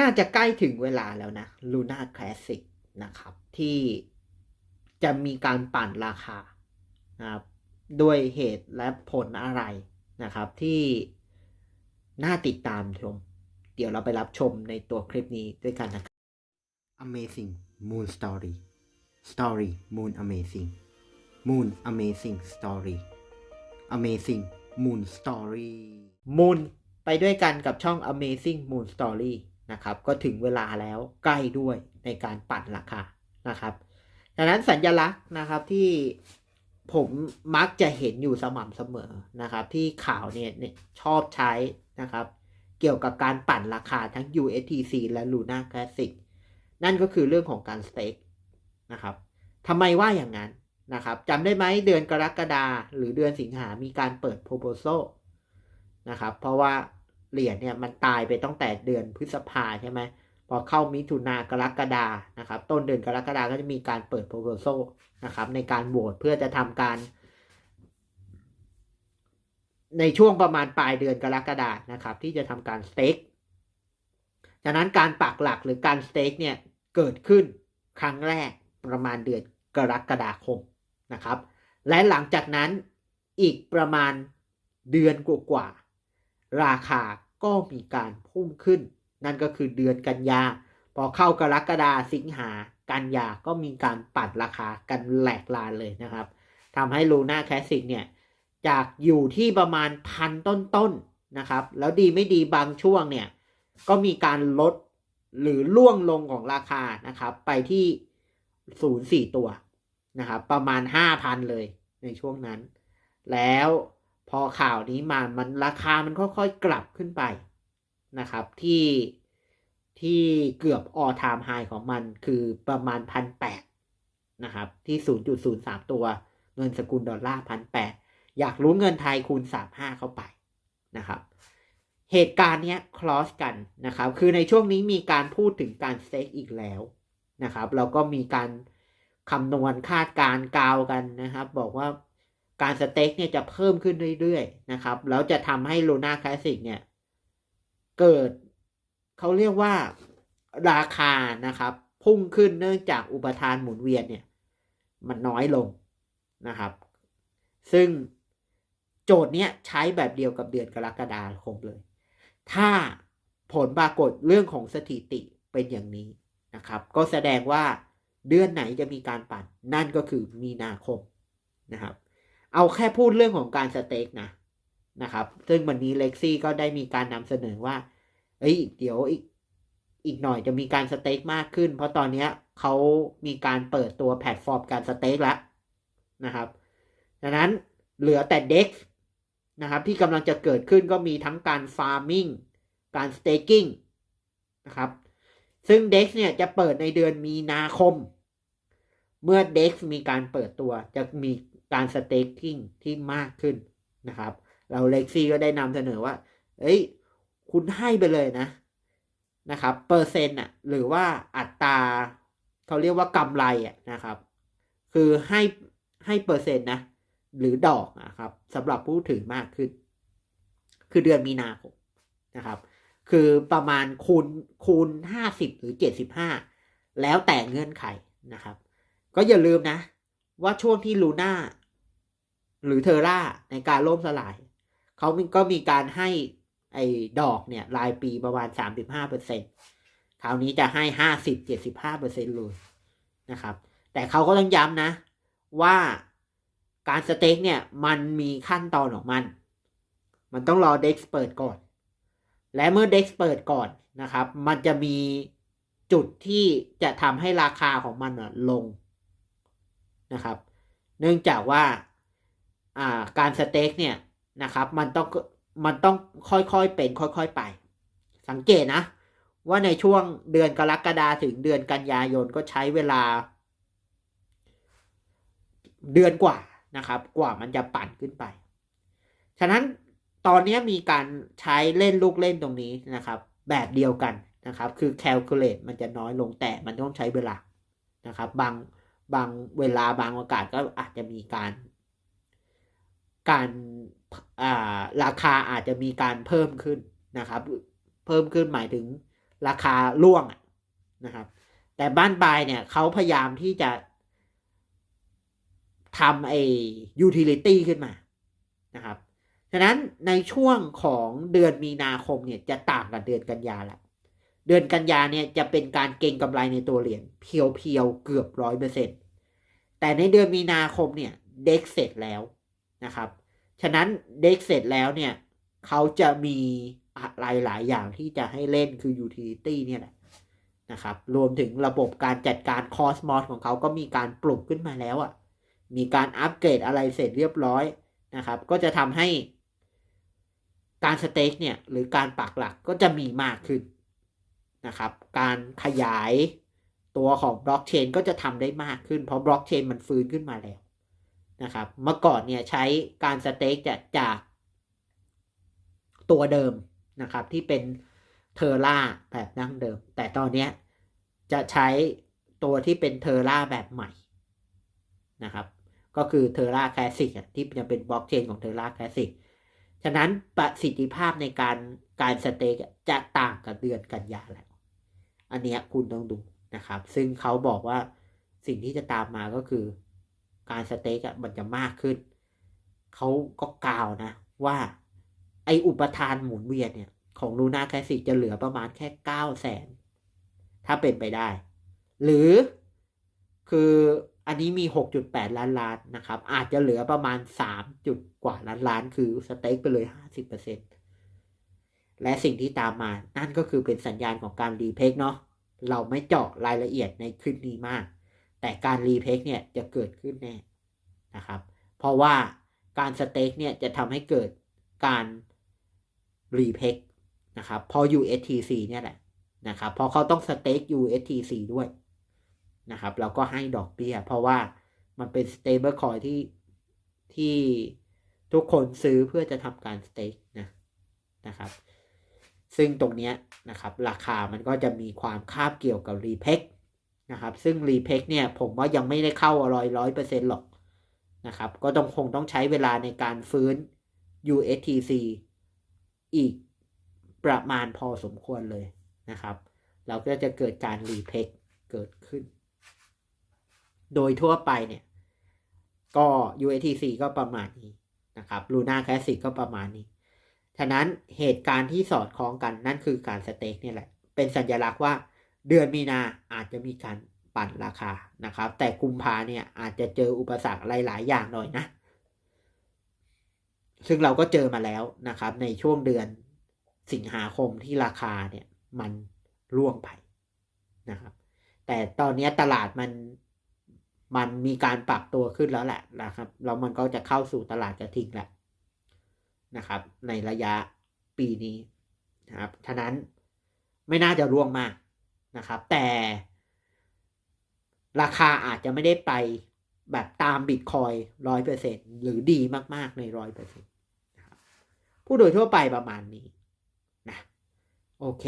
น่าจะใกล้ถึงเวลาแล้วนะ Luna Classic นะครับ ที่จะมีการปั่นราคานะครับด้วยเหตุและผลอะไรนะครับ ที่น่าติดตามชม เดี๋ยวเราไปรับชมในตัวคลิปนี้ด้วยกันนะครับ Amazing Moon Story Story Moon Amazing Moon Amazing Story Amazing Moon Story Moon ไปด้วยกันกับช่อง Amazing Moon Story นะครับก็ถึงเวลาแล้วใกล้ด้วยในการปั่นราคานะครับดังนั้นสัญลักษณ์นะครับที่ผมมักจะเห็นอยู่สม่ำเสมอนะครับ ที่ข่าวเนี่ยชอบใช้นะครับ เกี่ยวกับการปั่นราคาทั้ง USTC และ Luna Classic นั่นก็คือเรื่องของการสเต็กนะครับทำไมว่าอย่างนั้นนะครับจำได้ไหมเดือนกรกฎาหรือเดือนสิงหามีการเปิด proposal นะครับ เพราะว่า เหรียญเนี่ยมันตายไปตั้งแต่เดือนพฤษภาใช่ไหมพอเข้ามิถุนากรกฎานะครับ ต้นเดือนกรกฎาก็จะมีการเปิด proposal นะครับ ในการโหวตเพื่อจะทำการ ในช่วงประมาณปลายเดือนกรกฎานะครับ ที่จะทำการสเต็กฉะนั้นการปักหลักหรือการสเต็กเนี่ยเกิดขึ้นครั้งแรกประมาณเดือนกรกฎาคมนะครับ และหลังจากนั้นอีกประมาณเดือนกว่าๆราคา ก็มีการพุ่งขึ้น นั่นก็คือเดือนกันยา พอเข้ากรกฎาสิงหากันยาก็มีการปัดราคากันแหลกลานเลยนะครับทำให้ลูน่าแคสสิกเนี่ยจากอยู่ที่ประมาณพันต้นๆนนะครับ แล้วดีไม่ดีบางช่วงเนี่ยก็มีการลดหรือล่วงลงของราคานะครับ ไปที่ศูนย์สี่ตัวนะครับ ประมาณห้าพันเลยในช่วงนั้น แล้ว อข่าวนี้มามันราคามันค่อยๆกลับขึ้นไปนะครับที่ที่เกือบออทามไฮของมันคือประมาณพันแปดนะครับ ที่ศูนย์จุดศูนย์สามตัวเงินสกุลดอลลาร์พันแปดอยากรู้เงินไทยคูณสามห้าเข้าไปนะครับ เหตุการณ์เนี้ยคลอสกันนะครับ คือในช่วงนี้มีการพูดถึงการเต็กอีกแล้วนะครับแล้วก็มีการคำนวณคาดการกาวกันนะครับ บอกว่า การสเต็กเนี่ยจะเพิ่มขึ้นเรื่อยๆนะครับแล้วจะทำให้ Luna Classic เนี่ย เกิดเขาเรียกว่าราคานะครับ พุ่งขึ้นเนื่องจากอุปทานหมุนเวียนเนี่ย มันน้อยลงนะครับ ซึ่งโจทย์เนี้ยใช้แบบเดียวกับเดือนกรกฎาคมเลย ถ้าผลปรากฏเรื่องของสถิติเป็นอย่างนี้นะครับ ก็แสดงว่าเดือนไหนจะมีการปั่น นั่นก็คือมีนาคมนะครับ เอาแค่พูดเรื่องของการสเต็กนะนะครับ ซึ่งวันนี้เล็กซี่ก็ได้มีการนำเสนอว่า เอ้ย เดี๋ยวอีกอีกหน่อยจะมีการสเต็กมากขึ้น เพราะตอนนี้เขามีการเปิดตัวแพลตฟอร์มการสเต็กแล้วนะครับดังนั้นเหลือแต่เด็กนะครับ ที่กำลังจะเกิดขึ้นก็มีทั้งการฟาร์มิงการสเต็กกิ้งนะครับ ซึ่ง DEX เนี่ยจะเปิดในเดือนมีนาคม เมื่อ DEX มีการเปิดตัวจะมี การสเต็กกิ้งที่มากขึ้นนะครับ เราเล็กซี่ก็ได้นำเสนอว่า เอ้ย คุณให้ไปเลยนะนะครับ เปอร์เซ็นต์อะหรือว่าอัตราเขาเรียกว่ากำไรอะนะครับ คือให้ให้เปอร์เซ็นต์นะ หรือดอกนะครับสำหรับผู้ถือมากขึ้น คือเดือนมีนาคมนะครับ คือประมาณคูณคูณห้าสิบหรือเจ็ดสิบห้าแล้วแต่เงื่อนไขนะครับ ก็อย่าลืมนะ ว่าช่วงที่ลูน่า หรือเทอร่าในการล่มสลาย เขาก็มีการให้ไอ้ดอกเนี่ยรายปีประมาณสามสิบห้าเปอร์เซ็นคราวนี้จะให้ห้าสิบเจ็ดสิบห้าเปอร์เซ็นเลยนะครับ แต่เขาก็ต้องย้ำนะว่าการสเต็กเนี่ยมันมีขั้นตอนของมัน มันต้องรอเด็กเปิดก่อน และเมื่อเด็กเปิดก่อนนะครับ มันจะมีจุดที่จะทำให้ราคาของมันลงนะครับ เนื่องจากว่า อ่าการสเต็กเนี่ยนะครับมันต้องมันต้องค่อยๆเป็นค่อยๆไป สังเกตนะ ว่าในช่วงเดือนกรกฎาถึงเดือนกันยายนก็ใช้เวลา เดือนกว่านะครับ กว่ามันจะปั่นขึ้นไป ฉะนั้นตอนนี้มีการใช้เล่นลูกเล่นตรงนี้นะครับ แบบเดียวกันนะครับ คือ calculate มันจะน้อยลงแต่มันต้องใช้เวลานะครับ บางบางเวลาบางโอกาสก็อาจจะมีการ การราคาอาจจะมีการเพิ่มขึ้นนะครับ เพิ่มขึ้นหมายถึงราคาล่วงนะครับ แต่บ้านปลายเนี่ยเขาพยายามที่จะทำไอ้ utility ขึ้นมานะครับฉะนั้นในช่วงของเดือนมีนาคมเนี่ยจะต่างกับเดือนกันยาละเดือนกันยาเนี่ยจะเป็นการเก็งกำไรในตัวเหรียญเพียวๆเกือบร้อยเปอร์เซ็นแต่ในเดือนมีนาคมเนี่ยเด็กเสร็จแล้ว นะครับ ฉะนั้นเด็กเสร็จแล้วเนี่ยเขาจะมีอะไรหลายอย่างที่จะให้เล่นคือ utility เนี่ยแหละนะครับ รวมถึงระบบการจัดการ cosmos ของเขาก็มีการปลุกขึ้นมาแล้วอะ่ะ มีการอัปเกรดอะไรเสร็จเรียบร้อยนะครับ ก็จะทำให้การสเต็กเนี่ยหรือการปักหลักก็จะมีมากขึ้นนะครับ การขยายตัวของบล็อกเชนก็จะทำได้มากขึ้น เพราะบล็อกเชนมันฟื้นขึ้นมาแล้ว นะครับเมื่อก่อนเนี่ยใช้การสเต็กจะจากตัวเดิมนะครับที่เป็นเทอร่าแบบดั้งเดิม แต่ตอนนี้จะใช้ตัวที่เป็นเทอร่าแบบใหม่นะครับก็คือเทอร่าคลาสสิกที่จะเป็นบล็อกเชนของเทอร่าคลาสสิกฉะนั้นประสิทธิภาพในการการสเต็กจะต่างกับเดือนกันยาแล้ว อันนี้คุณต้องดูนะครับ ซึ่งเขาบอกว่าสิ่งที่จะตามมาก็คือ การสเต็กอะมันจะมากขึ้น เขาก็กล่าวนะ ว่าไออุปทานหมุนเวียนเนี่ย ของลูน่าแคสสิกจะเหลือประมาณแค่เก้าแสนถ้าเป็นไปได้ หรือคืออันนี้มีหกจุดแปดล้านล้านนะครับ อาจจะเหลือประมาณสามจุดกว่าล้านล้าน คือสเต็กไปเลยห้าสิบเปอร์เซ็นและสิ่งที่ตามมา นั่นก็คือเป็นสัญญาณของการรีเพกเนาะ เราไม่เจาะรายละเอียดในคลิปนี้มาก แต่การรีเพกเนี่ยจะเกิดขึ้นแน่นะครับ เพราะว่าการสเต็กเนี่ยจะทำให้เกิดการรีเพกนะครับพอ USTC เนี่ยแหละนะครับพราะเขาต้องสเต็ก USTC ด้วยนะครับเราก็ให้ดอกเบี้ย เพราะว่ามันเป็น stable coin ที่ที่ทุกคนซื้อเพื่อจะทำการสเต็กนะนะครับซึ่งตรงเนี้ยนะครับราคามันก็จะมีความคาบเกี่ยวกับรีเพก นะครับ ซึ่งรีเพกเนี่ยผมว่ายังไม่ได้เข้าร้อยร้อยเปอร์เซ็นต์หรอกนะครับ ก็ต้องคงต้องใช้เวลาในการฟื้น USTC อีกประมาณพอสมควรเลยนะครับ เราก็จะเกิดการรีเพกเกิดขึ้น โดยทั่วไปเนี่ย ก็ USTC ก็ประมาณนี้นะครับ Luna Classic ก็ประมาณนี้ฉะนั้นเหตุการณ์ที่สอดคล้องกันนั่นคือการสเต็กเนี่ยแหละ เป็นสัญลักษณ์ว่า เดือนมีนาอาจจะมีการปั่นราคานะครับ แต่กุมภาเนี่ยอาจจะเจออุปสรรคหลาย ๆ อย่างหน่อยนะ ซึ่งเราก็เจอมาแล้วนะครับ ในช่วงเดือนสิงหาคมที่ราคาเนี่ยมันร่วงไปนะครับ แต่ตอนนี้ตลาดมันมันมีการปรับตัวขึ้นแล้วแหละนะครับแล้วมันก็จะเข้าสู่ตลาดกระทิงแหละนะครับ ในระยะปีนี้นะครับฉะนั้นไม่น่าจะร่วงมาก นะครับ แต่ราคาอาจจะไม่ได้ไปแบบตามบิตคอยร้อยเปอร์เซ็นหรือดีมาก ๆ ในร้อยเปอร์เซ็นต์ผู้โดยทั่วไปประมาณนี้นะโอเค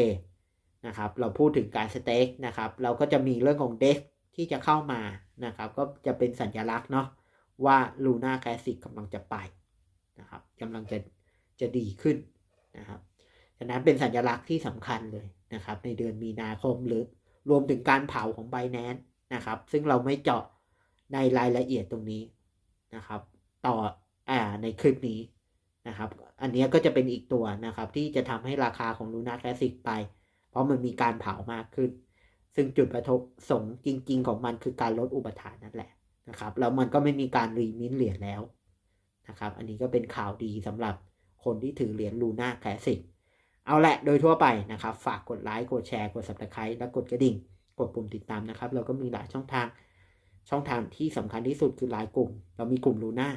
นะครับ เราพูดถึงการสเต็กนะครับ เราก็จะมีเรื่องของเด็กที่จะเข้ามานะครับ ก็จะเป็นสัญลักษณ์เนาะว่าลูน่าแคสสิกกำลังจะไปนะครับกำลังจะจะดีขึ้นนะครับฉะนั้นเป็นสัญลักษณ์ที่สำคัญเลย นะครับในเดือนมีนาคมหรือรวมถึงการเผาของไบแนนนะครับ ซึ่งเราไม่เจาะในรายละเอียดตรงนี้นะครับ ต่ออ่าในคลิปนี้นะครับ อันนี้ก็จะเป็นอีกตัวนะครับ ที่จะทำให้ราคาของลูน่าแคลสิกไป เพราะมันมีการเผามากขึ้น ซึ่งจุดประสงค์จริง ๆ ของมันคือการลดอุปทานนั่นแหละนะครับ แล้วมันก็ไม่มีการรีมินเหรียญแล้วนะครับ อันนี้ก็เป็นข่าวดีสำหรับคนที่ถือเหรียญลูน่าแคลสิก เอาแหละโดยทั่วไปนะครับ ฝากกดไลค์กดแชร์กด subscribe และกดกระดิ่ง กดปุ่มติดตามนะครับ เราก็มีหลายช่องทาง ช่องทางที่สำคัญที่สุดคือไลน์กลุ่ม เรามีกลุ่มลูน่า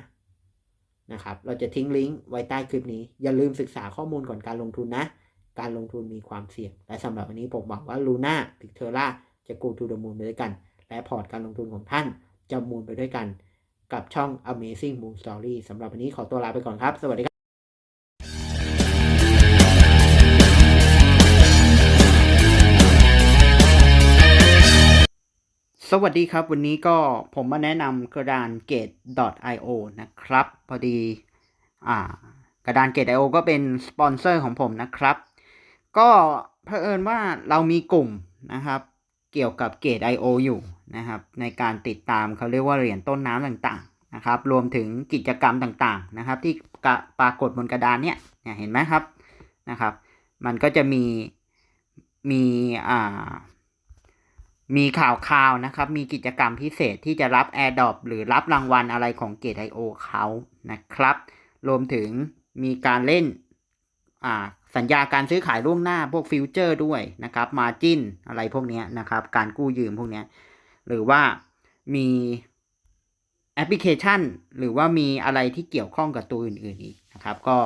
นะครับ เราจะทิ้งลิงก์ไว้ใต้คลิปนี้ อย่าลืมศึกษาข้อมูลก่อนการลงทุนนะ การลงทุนมีความเสี่ยง และสำหรับวันนี้ผมหวังว่าลูน่าถึงเทอร่าจะกูทูดมูลไปด้วยกัน และพอร์ตการลงทุนของท่านจะมูลไปด้วยกัน กับช่อง Amazing Moon Story สำหรับวันนี้ขอตัวลาไปก่อนครับ สวัสดีครับ สวัสดีครับ วันนี้ก็ผมมาแนะนำกระดาน Gate.io นะครับ พอดีอ่ากระดาน Gate.io ก็เป็นสปอนเซอร์ของผมนะครับ ก็เผอิญว่าเรามีกลุ่มนะครับ เกี่ยวกับเกต I.O. อยู่นะครับ ในการติดตามเขาเรียกว่าเหรียญต้นน้ำต่างๆนะครับ รวมถึงกิจกรรมต่างๆนะครับ ที่ปรากฏบนกระดานนี่ยเนี่ยเห็นไหมครับนะครับ มันก็จะมีมีอ่า มีข่าวข่าวนะครับ มีกิจกรรมพิเศษที่จะรับ AirDrop หรือรับรางวัลอะไรของเกต I.O. เขานะครับ รวมถึงมีการเล่นสัญญาการซื้อขายล่วงหน้าพวกฟิวเจอร์ด้วยนะครับมาจินอะไรพวกนี้นะครับ การกู้ยืมพวกนี้หรือว่ามีแอปพลิเคชัน หรือว่ามีอะไรที่เกี่ยวข้องกับตัวอื่นๆอีกนะครับ ก็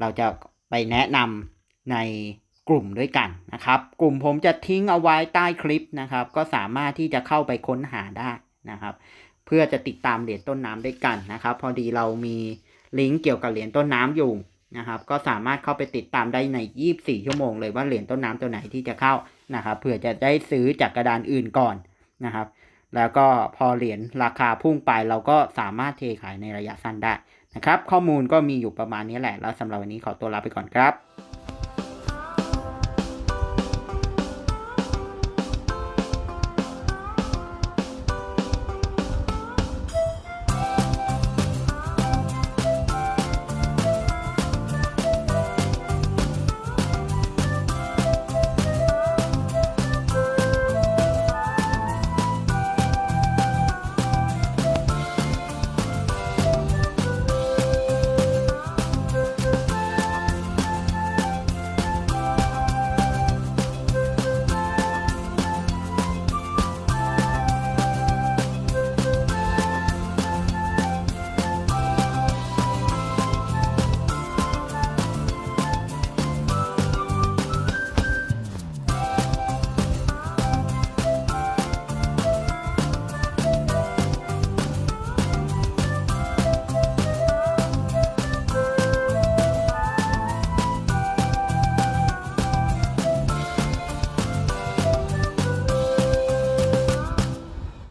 เราจะไปแนะนำใน กลุ่มด้วยกันนะครับ กลุ่มผมจะทิ้งเอาไว้ใต้คลิปนะครับ ก็สามารถที่จะเข้าไปค้นหาได้นะครับ เพื่อจะติดตามเหรียญต้นน้ำด้วยกันนะครับ พอดีเรามีลิงก์เกี่ยวกับเหรียญต้นน้ำอยู่นะครับ ก็สามารถเข้าไปติดตามได้ใน 24 ชั่วโมงเลยว่าเหรียญต้นน้ำตัวไหนที่จะเข้านะครับเพื่อจะได้ซื้อจากกระดานอื่นก่อนนะครับ แล้วก็พอเหรียญราคาพุ่งไปเราก็สามารถเทขายในระยะสั้นได้นะครับ ข้อมูลก็มีอยู่ประมาณนี้แหละแล้วสำหรับวันนี้ขอตัวลาไปก่อนครับ